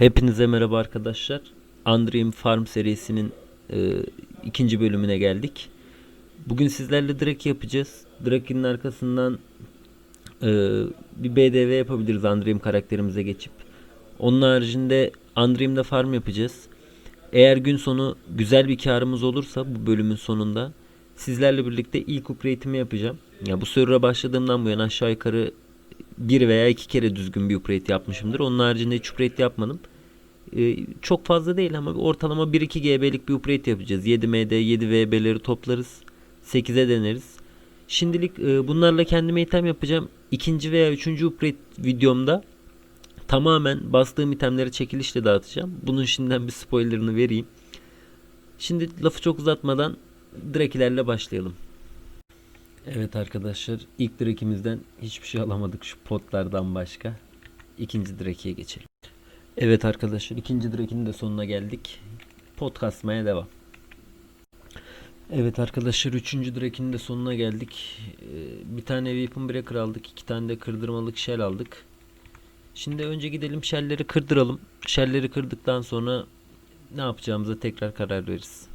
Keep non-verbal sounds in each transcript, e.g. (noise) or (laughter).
Hepinize merhaba arkadaşlar. Andream Farm serisinin e, ikinci bölümüne geldik. Bugün sizlerle Drake yapacağız. Drake'in arkasından e, bir BDV yapabiliriz Andream karakterimize geçip. Onun haricinde Andream'da farm yapacağız. Eğer gün sonu güzel bir karımız olursa bu bölümün sonunda sizlerle birlikte ilk upgrade'imi yapacağım. Ya bu server'a başladığımdan bu yana aşağı yukarı bir veya iki kere düzgün bir upgrade yapmışımdır. Onun haricinde hiç upgrade yapmadım. Ee, çok fazla değil ama ortalama 1-2 GB'lik bir upgrade yapacağız. 7 MD, 7 VB'leri toplarız. 8'e deneriz. Şimdilik e, bunlarla kendime item yapacağım. İkinci veya üçüncü upgrade videomda tamamen bastığım itemleri çekilişle dağıtacağım. Bunun şimdiden bir spoilerını vereyim. Şimdi lafı çok uzatmadan Drakilerle başlayalım. Evet arkadaşlar ilk Draki'mizden hiçbir şey alamadık şu potlardan başka. İkinci Draki'ye geçelim. Evet arkadaşlar ikinci Draki'nin de sonuna geldik. Pot kasmaya devam. Evet arkadaşlar üçüncü Draki'nin de sonuna geldik. Ee, bir tane Weapon Breaker aldık. iki tane de kırdırmalık shell aldık. Şimdi önce gidelim shellleri kırdıralım. Shellleri kırdıktan sonra ne yapacağımıza tekrar karar veririz.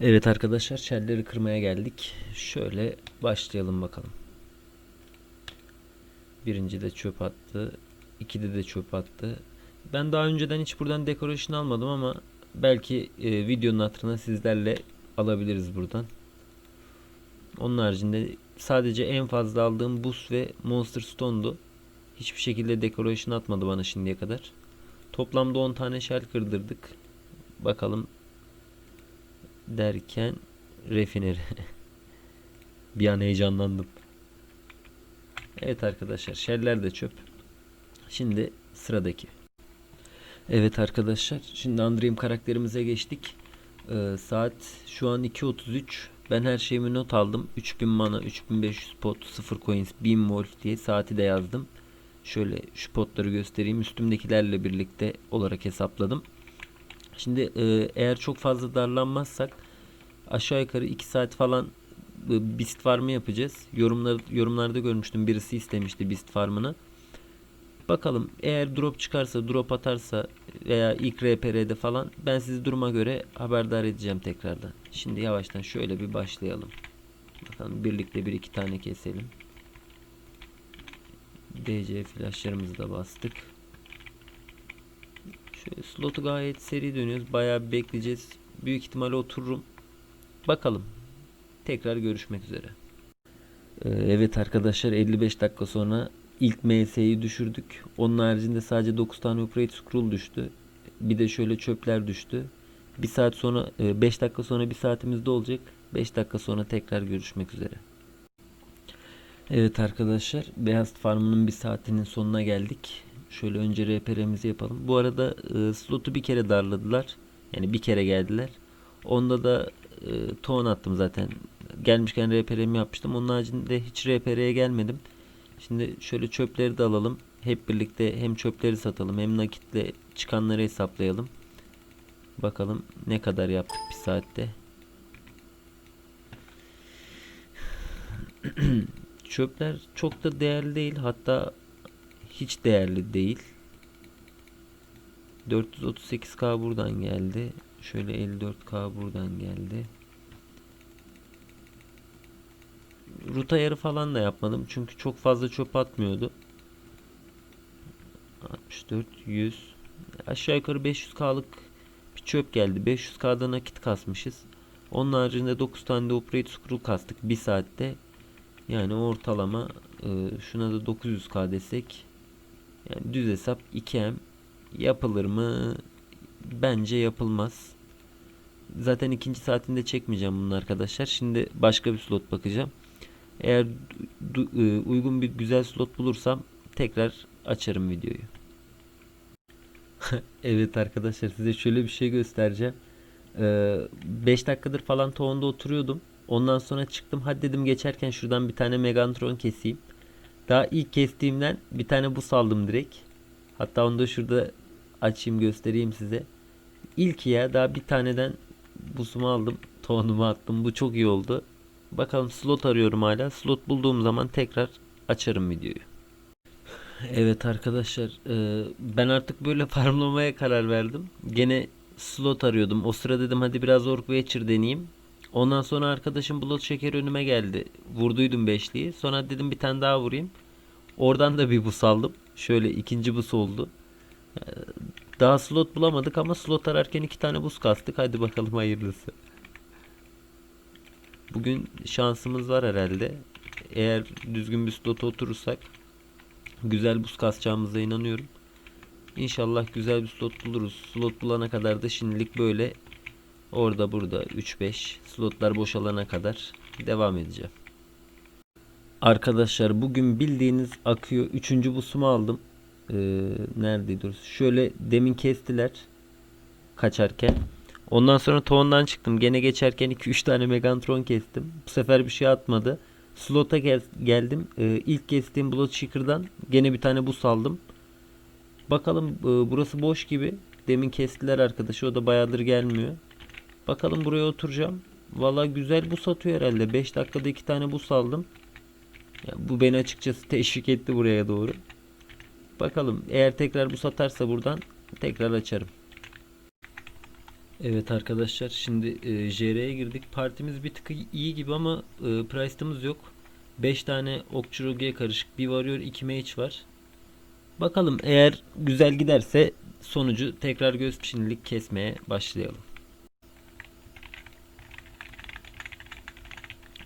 Evet arkadaşlar shellleri kırmaya geldik. Şöyle başlayalım bakalım. Birinci de çöp attı. İkide de çöp attı. Ben daha önceden hiç buradan decoration almadım ama belki e, videonun hatırına sizlerle alabiliriz buradan. Onun haricinde sadece en fazla aldığım boost ve monster stone'du. Hiçbir şekilde decoration atmadı bana şimdiye kadar. Toplamda 10 tane shell kırdırdık. Bakalım derken refineri. (laughs) bir an heyecanlandım. Evet arkadaşlar sheller de çöp. Şimdi sıradaki. Evet arkadaşlar şimdi Andream karakterimize geçtik. Ee, saat şu an 2.33. Ben her şeyimi not aldım. 3000 mana, 3500 pot, 0 coins, 1000 volt diye saati de yazdım. Şöyle şu potları göstereyim. Üstümdekilerle birlikte olarak hesapladım. Şimdi e, eğer çok fazla darlanmazsak aşağı yukarı 2 saat falan e, Beast Farm'ı yapacağız. Yorumlar, yorumlarda görmüştüm birisi istemişti Beast Farm'ını. Bakalım eğer drop çıkarsa drop atarsa veya ilk RPR'de falan ben sizi duruma göre haberdar edeceğim tekrardan. Şimdi yavaştan şöyle bir başlayalım. Bakalım birlikte bir iki tane keselim. DC flashlarımızı da bastık. Slotu gayet seri dönüyoruz. Bayağı bekleyeceğiz. Büyük ihtimalle otururum. Bakalım. Tekrar görüşmek üzere. Ee, evet arkadaşlar 55 dakika sonra ilk MS'yi düşürdük. Onun haricinde sadece 9 tane upgrade scroll düştü. Bir de şöyle çöpler düştü. Bir saat sonra 5 dakika sonra bir saatimizde olacak. 5 dakika sonra tekrar görüşmek üzere. Evet arkadaşlar Beyaz Farm'ın bir saatinin sonuna geldik. Şöyle önce RPR'mizi yapalım. Bu arada e, slotu bir kere darladılar. Yani bir kere geldiler. Onda da e, ton attım zaten. Gelmişken RPR'mi yapmıştım. Onun haricinde hiç RPR'ye gelmedim. Şimdi şöyle çöpleri de alalım. Hep birlikte hem çöpleri satalım hem nakitle çıkanları hesaplayalım. Bakalım ne kadar yaptık bir saatte. (clears throat) Çöpler çok da değerli değil. Hatta hiç değerli değil. 438k buradan geldi. Şöyle 54k buradan geldi. Ruta yarı falan da yapmadım. Çünkü çok fazla çöp atmıyordu. 64 100 aşağı yukarı 500k'lık bir çöp geldi. 500k'da nakit kasmışız. Onun haricinde 9 tane de upgrade scroll kastık 1 saatte. Yani ortalama e, şuna da 900k desek yani düz hesap 2M yapılır mı? Bence yapılmaz. Zaten ikinci saatinde çekmeyeceğim bunu arkadaşlar. Şimdi başka bir slot bakacağım. Eğer e, uygun bir güzel slot bulursam tekrar açarım videoyu. (laughs) evet arkadaşlar size şöyle bir şey göstereceğim. 5 ee, dakikadır falan toğunda oturuyordum. Ondan sonra çıktım. Hadi dedim geçerken şuradan bir tane Megantron keseyim. Daha ilk kestiğimden bir tane bu saldım direkt. Hatta onu da şurada açayım göstereyim size. İlk ya daha bir taneden busumu aldım. Tohumu attım. Bu çok iyi oldu. Bakalım slot arıyorum hala. Slot bulduğum zaman tekrar açarım videoyu. (laughs) Evet arkadaşlar, e, ben artık böyle (laughs) farmlamaya karar verdim. Gene slot arıyordum. O sıra dedim hadi biraz Orc Witcher deneyeyim. Ondan sonra arkadaşım bulut şeker önüme geldi. Vurduydum beşliği. Sonra dedim bir tane daha vurayım. Oradan da bir bus aldım. Şöyle ikinci bus oldu. E, Daha slot bulamadık ama slot ararken iki tane bus kastık. Hadi bakalım hayırlısı. Bugün şansımız var herhalde. Eğer düzgün bir slota oturursak güzel buz kasacağımıza inanıyorum. İnşallah güzel bir slot buluruz. Slot bulana kadar da şimdilik böyle orada burada 3-5 slotlar boşalana kadar devam edeceğim. Arkadaşlar bugün bildiğiniz akıyor. Üçüncü busumu aldım. Ee, neredeydi? orası? Şöyle demin kestiler kaçarken. Ondan sonra toğundan çıktım. Gene geçerken 2-3 tane Megantron kestim. Bu sefer bir şey atmadı. Slot'a gel- geldim. Ee, ilk kestiğim Blood Seeker'dan gene bir tane bus aldım. Bakalım e, burası boş gibi. Demin kestiler arkadaşı. O da bayağıdır gelmiyor. Bakalım buraya oturacağım. Valla güzel bus atıyor herhalde. 5 dakikada 2 tane bus aldım. Ya, bu beni açıkçası teşvik etti buraya doğru. Bakalım eğer tekrar bus atarsa buradan tekrar açarım. Evet arkadaşlar şimdi e, JR'ye girdik. Partimiz bir tık iyi gibi ama e, price'ımız yok. 5 tane okçu rogue'ye karışık. Bir warrior 2 mage var. Bakalım eğer güzel giderse sonucu tekrar göz şimdilik kesmeye başlayalım.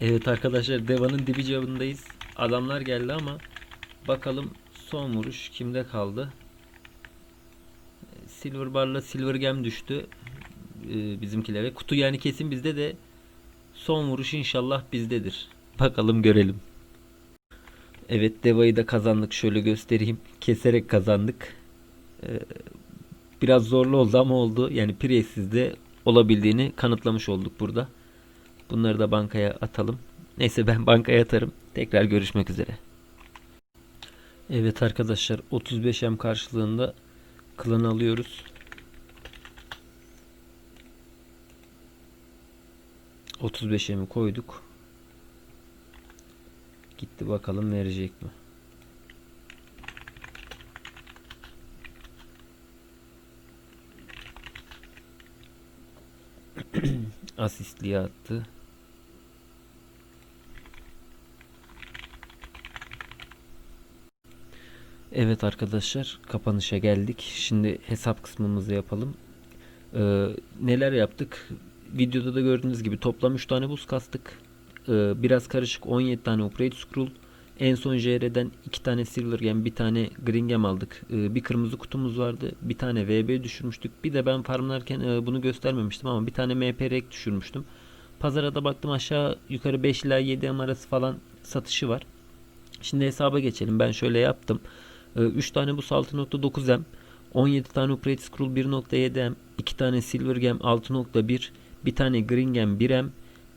Evet arkadaşlar Deva'nın dibi cevabındayız. Adamlar geldi ama bakalım son vuruş kimde kaldı? Silver Bar'la Silver Gem düştü e, bizimkilere. Kutu yani kesin bizde de son vuruş inşallah bizdedir. Bakalım görelim. Evet Deva'yı da kazandık. Şöyle göstereyim. Keserek kazandık. Ee, biraz zorlu oldu ama oldu. Yani Priest'siz de olabildiğini kanıtlamış olduk burada. Bunları da bankaya atalım. Neyse ben bankaya atarım. Tekrar görüşmek üzere. Evet arkadaşlar 35M karşılığında klan alıyoruz. 35'e mi koyduk? Gitti bakalım verecek mi? (clears throat) Asistliğe attı. Evet arkadaşlar kapanışa geldik. Şimdi hesap kısmımızı yapalım. Ee, neler yaptık? Videoda da gördüğünüz gibi toplam 3 tane buz kastık. Ee, biraz karışık 17 tane Operate Scroll. En son JR'den 2 tane Silver Gem, bir tane Green Gem aldık. Ee, bir kırmızı kutumuz vardı. Bir tane VB düşürmüştük. Bir de ben farmlarken e, bunu göstermemiştim ama bir tane MP düşürmüştüm. Pazara da baktım aşağı yukarı 5 ila 7 M arası falan satışı var. Şimdi hesaba geçelim. Ben şöyle yaptım. 3 tane bu 6.9M, 17 tane Operate Scroll 1.7M, 2 tane Silver Gem 6.1, bir tane Green Gem 1M,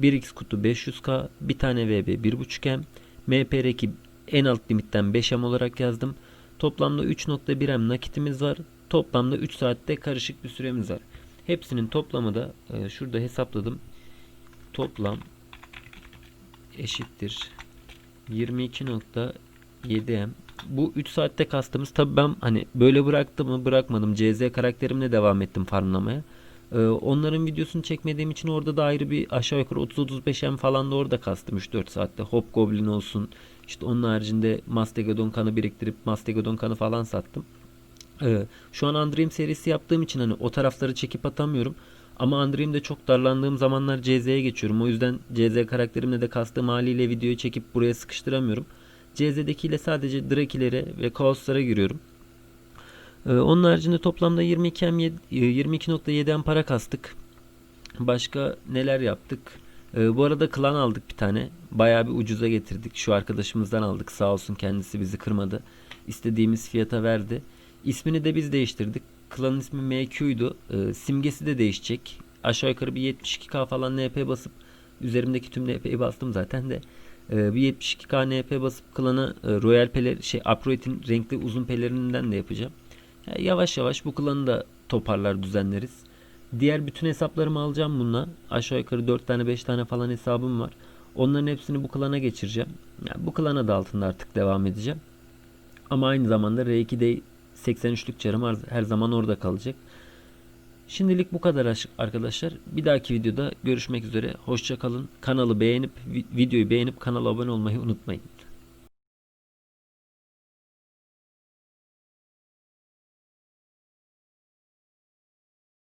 1x kutu 500k, bir tane VB 1.5M, MPR2 en alt limitten 5M olarak yazdım. Toplamda 3.1M nakitimiz var. Toplamda 3 saatte karışık bir süremiz var. Hepsinin toplamı da e, şurada hesapladım. Toplam eşittir 22.7M bu 3 saatte kastımız tabi ben hani böyle bıraktım mı bırakmadım. CZ karakterimle devam ettim farmlamaya. Ee, onların videosunu çekmediğim için orada da ayrı bir aşağı yukarı 30-35 M falan da orada kastım 3-4 saatte. Hop Goblin olsun. İşte onun haricinde Mastegadon kanı biriktirip Mastegadon kanı falan sattım. Ee, şu an Andream serisi yaptığım için hani o tarafları çekip atamıyorum. Ama Andream'de çok darlandığım zamanlar CZ'ye geçiyorum. O yüzden CZ karakterimle de kastığım haliyle videoyu çekip buraya sıkıştıramıyorum. CZ'dekiyle sadece Draki'lere ve Kaos'lara giriyorum. Ee, onun haricinde toplamda 22 M 22.7 M para kastık. Başka neler yaptık? Ee, bu arada klan aldık bir tane. Bayağı bir ucuza getirdik. Şu arkadaşımızdan aldık. Sağ olsun kendisi bizi kırmadı. İstediğimiz fiyata verdi. İsmini de biz değiştirdik. Klanın ismi MQ'ydu. Ee, simgesi de değişecek. Aşağı yukarı bir 72k falan NP basıp üzerimdeki tüm NP'yi bastım zaten de. Bir 72k NP basıp klanı e, Royal Peler şey Upright'in renkli uzun pelerininden de yapacağım. Yani yavaş yavaş bu klanı da toparlar düzenleriz. Diğer bütün hesaplarımı alacağım bununla. Aşağı yukarı 4 tane 5 tane falan hesabım var. Onların hepsini bu klana geçireceğim. Yani bu klana da altında artık devam edeceğim. Ama aynı zamanda R2'de 83'lük çarım her zaman orada kalacak. Şimdilik bu kadar aş- arkadaşlar. Bir dahaki videoda görüşmek üzere. Hoşça kalın. Kanalı beğenip vi- videoyu beğenip kanala abone olmayı unutmayın.